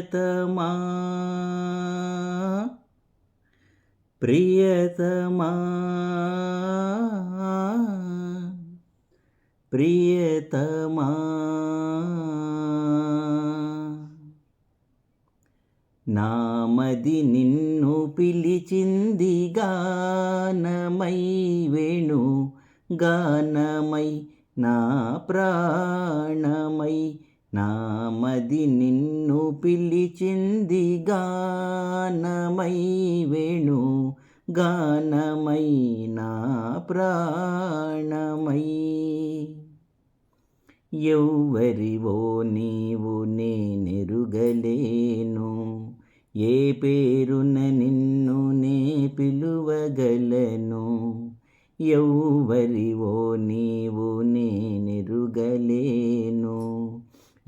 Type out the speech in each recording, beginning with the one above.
ప్రియతమా ప్రియతమా ప్రియతమా. నామది నిన్ను పిలిచింది గానమై వేణు గానమై నా ప్రాణమై. నామది నిన్ను పిలిచింది గానమై వేణు గానమై నా ప్రాణమై. ఎవ్వరివో నీవు నేనెరుగలేను ఏ పేరున నిన్ను నే పిలువగలను ఎవ్వరివో నీవు నేనెరుగలేను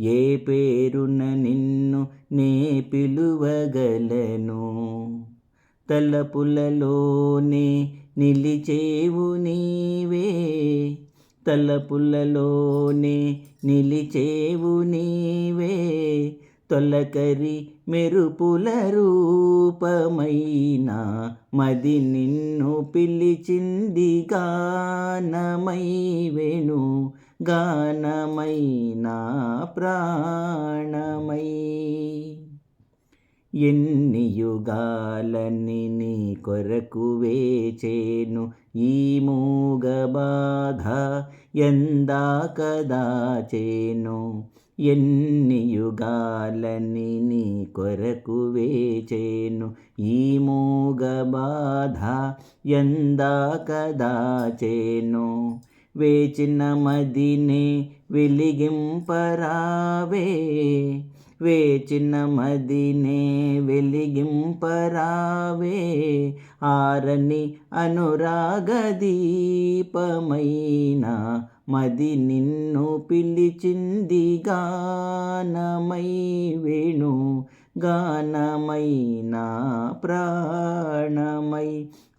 ఏ పేరున నిన్ను నే పిలువగలను? తలపులలోనే నిలిచేవు నీవే. తలపులలోనే నిలిచేవు నీవే. తొలకరి మెరుపుల రూపమైన మది నిన్ను పిలిచింది గానమై వెను గానమై ప్రాణమై. ఎన్ని యుగాలని నీ కొరకు వేచేను ఈ మూగ బాధ ఎందా కదాచేను ఎన్ని యుగాలని నీ కొరకు వేచేను ఈ మూగ బాధ ఎందా కదాచేను వేచిన మదినే వెలిగింపరావే. వేచిన మదినే వెలిగింపరావే. ఆరని అనురాగ దీపమైన మది నిన్ను పిలిచింది గానమై వేణు గానమైన ప్రాణమ